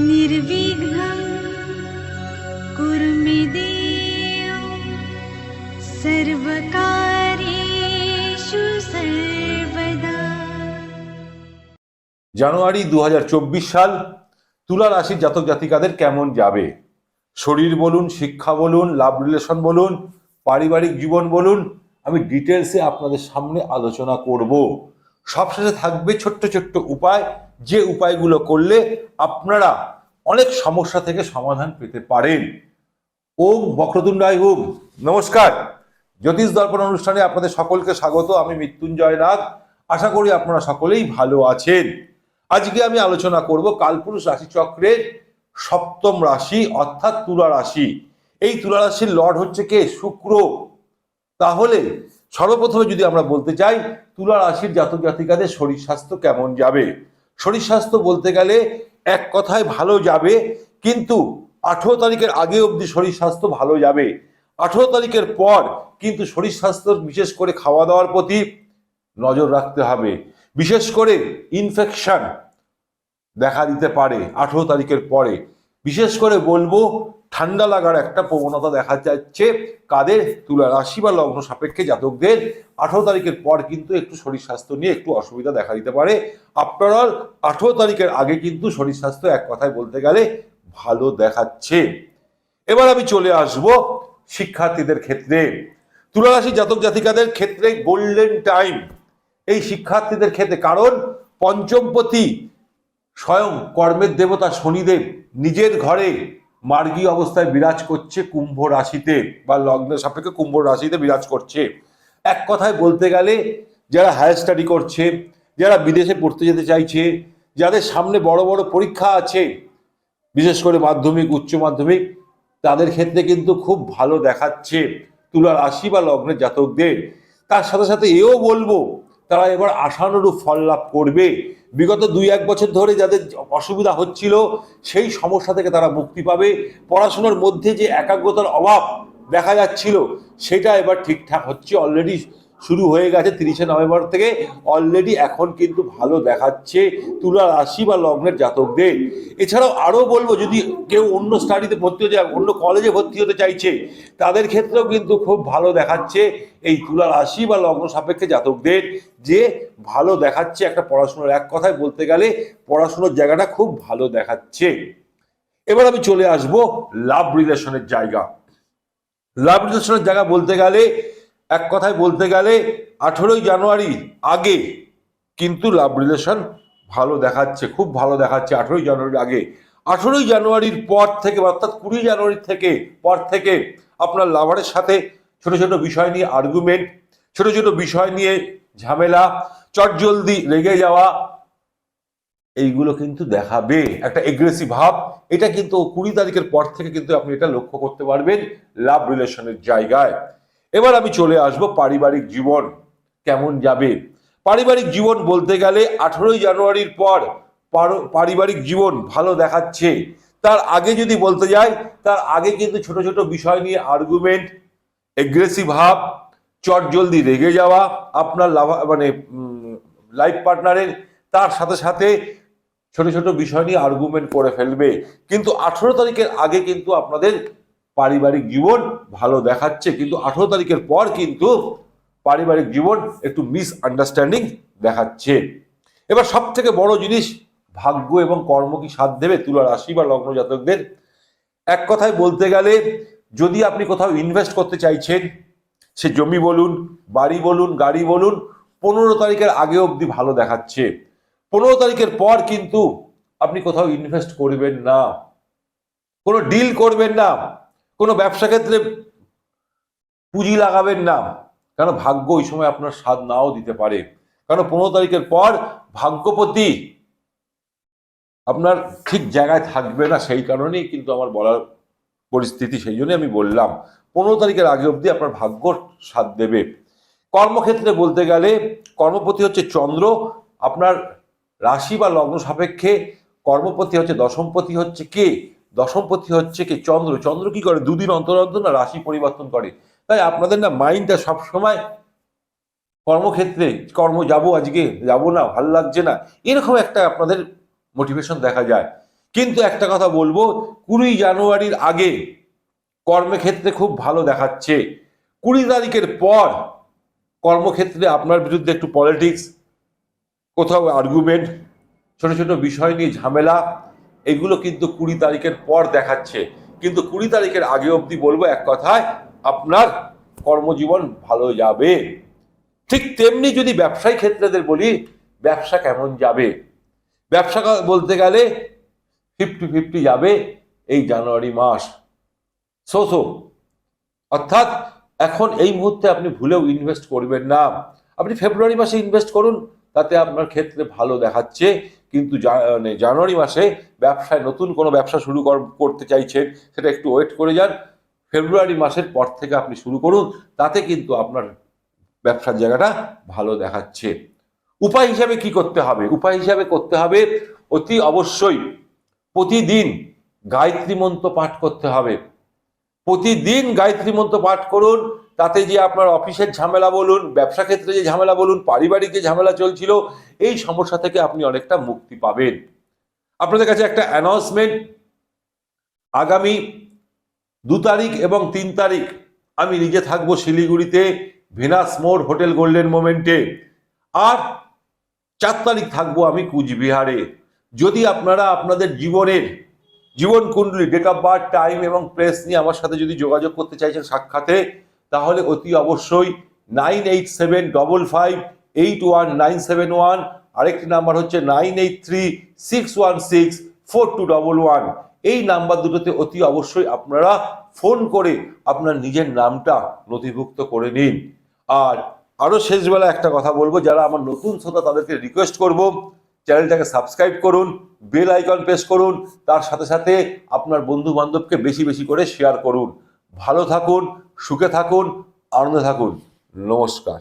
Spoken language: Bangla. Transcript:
निर्विघ्नं कुरु मे देव सर्वकार्येषु सर्वदा জানুয়ারি দু সাল তুলা রাশির জাতক জাতিকাদের কেমন যাবে শরীর বলুন, শিক্ষা বলুন লাভ রিলেশন বলুন, পারিবারিক জীবন বলুন, আমি ডিটেলসে আপনাদের সামনে আলোচনা করব। সবশেষে থাকবে ছোট্ট ছোট্ট উপায়। যে উপায়গুলো করলে আপনারা অনেক সমস্যা থেকে সমাধান পেতে পারেন। ওম বক্রতুণ্ডায় ওম নমস্কার। জ্যোতিষ দর্পণ অনুষ্ঠানে আপনাদের সকলকে স্বাগত। আমি মৃত্যুঞ্জয় নাগ। আশা করি আপনারা সকলেই ভালো আছেন। আজকে আমি আলোচনা করব কালপুরুষ রাশিচক্রের সপ্তম রাশি অর্থাৎ তুলা রাশি। এই তুলা রাশির লর্ড হচ্ছে কে? শুক্র। তাহলে সর্বপ্রথমে যদি আমরা বলতে চাই, তুলা রাশির জাতক জাতিকাদের শরীর স্বাস্থ্য কেমন যাবে? শরীর স্বাস্থ্য বলতে গেলে এক কথায় ভালো যাবে, কিন্তু আঠেরো তারিখের আগে অবধি শরীর স্বাস্থ্য ভালো যাবে। আঠেরো তারিখের পর কিন্তু শরীর স্বাস্থ্য বিশেষ করে খাওয়া দাওয়ার প্রতি নজর রাখতে হবে। বিশেষ করে ইনফেকশন দেখা দিতে পারে আঠেরো তারিখের পরে। বিশেষ করে বলব, ঠান্ডা লাগার একটা প্রবণতা দেখা যাচ্ছে কাদের? তুলা রাশি বা লগ্ন সাপেক্ষে জাতকদের। আঠেরো তারিখের পর কিন্তু একটু শরীর স্বাস্থ্য নিয়ে একটু অসুবিধা দেখা দিতে পারে। আপনার আঠেরো তারিখের আগে কিন্তু শরীর স্বাস্থ্য এক কথায় বলতে গেলে ভালো দেখাচ্ছে। এবার আমি চলে আসব শিক্ষার্থীদের ক্ষেত্রে। তুলারাশি জাতক জাতিকাদের ক্ষেত্রে গোল্ডেন টাইম এই শিক্ষার্থীদের ক্ষেত্রে কারণ, পঞ্চমপতি স্বয়ং কর্মের দেবতা শনিদেব নিজের ঘরে মার্গী অবস্থায় বিরাজ করছে কুম্ভ রাশিতে বা লগ্ন সাপেক্ষে কুম্ভ রাশিতে বিরাজ করছে। এক কথায় বলতে গেলে, যারা হায়ার স্টাডি করছে, যারা বিদেশে পড়তে যেতে চাইছে, যাদের সামনে বড় বড় পরীক্ষা আছে, বিশেষ করে মাধ্যমিক, উচ্চ মাধ্যমিক, তাদের ক্ষেত্রে কিন্তু খুব ভালো দেখাচ্ছে তুলা রাশি বা লগ্নের জাতকদের। তার সাথে সাথে এও বলব তারা এবার আশানুরূপ ফল লাভ করবে। বিগত দুই এক বছর ধরে যাদের অসুবিধা হচ্ছিল, সেই সমস্যা থেকে তারা মুক্তি পাবে। পড়াশোনার মধ্যে যে একাগ্রতার অভাব দেখা যাচ্ছিল, সেটা এবার ঠিকঠাক হচ্ছে অলরেডি শুরু হয়ে গেছে তিরিশে নভেম্বর থেকে। অলরেডি এখন কিন্তু ভালো দেখাচ্ছে তুলা রাশি বা লগ্নের জাতকদের। এছাড়াও আরও বলব, যদি কেউ অন্য স্টাডিতে ভর্তি হতে অন্য কলেজে ভর্তি হতে চাইছে, তাদের ক্ষেত্রেও কিন্তু খুব ভালো দেখাচ্ছে এই তুলা রাশি বা লগ্ন সাপেক্ষে জাতকদের। যে ভালো দেখাচ্ছে একটা পড়াশুনোর, এক কথায় বলতে গেলে পড়াশুনোর জায়গাটা খুব ভালো দেখাচ্ছে। এবার আমি চলে আসব লাভ রিলেশনের জায়গা। লাভ রিলেশনের জায়গা বলতে গেলে এক কথায় বলতে গেলে আঠেরোই জানুয়ারি আগে কিন্তু লাভ রিলেশন ভালো দেখাচ্ছে, খুব ভালো দেখাচ্ছে আঠেরোই জানুয়ারির আগে। আঠেরোই জানুয়ারির পর থেকে অর্থাৎ কুড়ি জানুয়ারির থেকে, পর থেকে আপনার লাভারের সাথে ছোট ছোট বিষয় নিয়ে আর্গুমেন্ট ছোট ছোট বিষয় নিয়ে ঝামেলা চটজলদি রেগে যাওয়া, এইগুলো কিন্তু দেখাবে। একটা এগ্রেসিভ ভাব, এটা কিন্তু কুড়ি তারিখের পর থেকে কিন্তু আপনি এটা লক্ষ্য করতে পারবেন লাভ রিলেশনের জায়গায়। এবার আমি চলে আসব পারিবারিক জীবন কেমন যাবে? পারিবারিক জীবন বলতে গেলে আঠেরোই জানুয়ারির পর পারিবারিক জীবন ভালো দেখাচ্ছে। তার আগে যদি বলতে যাই, তার আগে কিন্তু ছোট ছোট বিষয় নিয়ে আর্গুমেন্ট এগ্রেসিভ ভাব, চট জলদি রেগে যাওয়া, আপনার লাভা মানে লাইফ পার্টনারের তার সাথে সাথে ছোট ছোট বিষয় নিয়ে আর্গুমেন্ট করে ফেলবে। কিন্তু আঠেরো তারিখের আগে কিন্তু আপনাদের পারিবারিক জীবন ভালো দেখাচ্ছে, কিন্তু আঠেরো তারিখের পর কিন্তু পারিবারিক জীবন একটু মিস আন্ডারস্ট্যান্ডিং দেখাচ্ছে। এবার সব থেকে বড় জিনিস, ভাগ্য এবং কর্ম কি সাথ দেবে তুলা রাশি বা লগ্ন জাতকদের? এক কথায় বলতে গেলে, যদি আপনি কোথাও ইনভেস্ট করতে চাইছেন, সে জমি বলুন, বাড়ি বলুন, গাড়ি বলুন, পনেরো তারিখের আগে অবধি ভালো দেখাচ্ছে। পনেরো তারিখের পর কিন্তু আপনি কোথাও ইনভেস্ট করবেন না। কোনো ডিল করবেন না। কোনো ব্যবসা ক্ষেত্রে পুঁজি লাগাবেন না। কেন ভাগ্য ওই সময় আপনার স্বাদ নাও দিতে পারে। কারণ পনেরো তারিখের পর ভাগ্যপতি আপনার ঠিক জায়গায় থাকবে না সেই কারণেই কিন্তু আমার বলার পরিস্থিতি সেই জন্যই আমি বললাম, পনেরো তারিখের আগে অবধি আপনার ভাগ্য সাথ দেবে। কর্মক্ষেত্রে বলতে গেলে কর্মপতি হচ্ছে চন্দ্র, আপনার রাশি বা লগ্ন সাপেক্ষে কর্মপতি হচ্ছে দশমপতি হচ্ছে কে? দশমপতি হচ্ছে কি চন্দ্র। চন্দ্র কি করে? দুদিন অন্তর অন্তর না রাশি পরিবর্তন করে। তাই আপনাদের না মাইন্ডটা সবসময় কর্মক্ষেত্রে, কর্ম যাব আজকে, যাব না, ভালো লাগছে না, এরকম একটা আপনাদের মোটিভেশন দেখা যায়। কিন্তু একটা কথা বলব, কুড়ি জানুয়ারির আগে কর্মক্ষেত্রে খুব ভালো দেখাচ্ছে। কুড়ি তারিখের পর কর্মক্ষেত্রে আপনার বিরুদ্ধে একটু পলিটিক্স কোথাও আর্গুমেন্ট ছোট ছোট বিষয় নিয়ে ঝামেলা এগুলো কিন্তু কুড়ি তারিখের পর দেখাচ্ছে। কিন্তু কুড়ি তারিখের আগে অবধি বলব এক কথায়, আপনার কর্মজীবন ভালো যাবে। ঠিক তেমনি যদি ব্যবসায়ী ক্ষেত্রেদের বলি, ব্যবসা কেমন যাবে? ব্যবসা বলতে গেলে ফিফটি ফিফটি যাবে এই জানুয়ারি মাস। সো সো অর্থাৎ এখন এই মুহূর্তে আপনি ভুলেও ইনভেস্ট করবেন না। আপনি ফেব্রুয়ারি মাসে ইনভেস্ট করুন, তাতে আপনার ক্ষেত্রে ভালো দেখাচ্ছে। কিন্তু মানে জানুয়ারি মাসে ব্যবসায় নতুন কোনো ব্যবসা শুরু কর- করতে চাইছেন, সেটা একটু ওয়েট করে যান। ফেব্রুয়ারি মাসের পর থেকে আপনি শুরু করুন, তাতে কিন্তু আপনার ব্যবসার জায়গাটা ভালো দেখাচ্ছে। উপায় হিসাবে কি করতে হবে? উপায় হিসাবে করতে হবে, অতি অবশ্যই প্রতিদিন গায়ত্রী মন্ত্র পাঠ করতে হবে। প্রতিদিন গায়ত্রী মন্ত্র পাঠ করুন তাতে যে আপনার অফিসের ঝামেলা বলুন, ব্যবসা ক্ষেত্রে যে ঝামেলা বলুন, পারিবারিক যে ঝামেলা চলছিল, এই সমস্যা থেকে আপনি অনেকটা মুক্তি পাবেন। আপনাদের কাছে একটা অ্যানাউন্সমেন্ট আগামী দু তারিখ এবং তিন তারিখ আমি নিজে থাকব শিলিগুড়িতে, ভেনাস মোড়, হোটেল গোল্ডেন মোমেন্টে। আর চার তারিখ থাকব আমি কুচবিহারে। যদি আপনারা আপনাদের জীবনের জীবন কুণ্ডলী ডেট অফ বার্থ টাইম এবং প্লেস নিয়ে আমার সাথে যদি যোগাযোগ করতে চাইছেন সাক্ষাতে তাহলে অতি অবশ্যই nine eight seven double five eight one nine seven one. আরেকটি নাম্বার হচ্ছে nine eight three six one six four two double one. এই নাম্বার দুটোতে অতি অবশ্যই আপনারা ফোন করে আপনার নিজের নামটা নথিভুক্ত করে নিন। আর আরও শেষবেলা একটা কথা বলব, যারা আমার নতুন শ্রোতা তাদেরকে রিকোয়েস্ট করব, চ্যানেলটাকে সাবস্ক্রাইব করুন বেল আইকন প্রেস করুন, তার সাথে সাথে আপনার বন্ধু বান্ধবকে বেশি বেশি করে শেয়ার করুন। ভালো থাকুন সুখে থাকুন আনন্দে থাকুন। নমস্কার।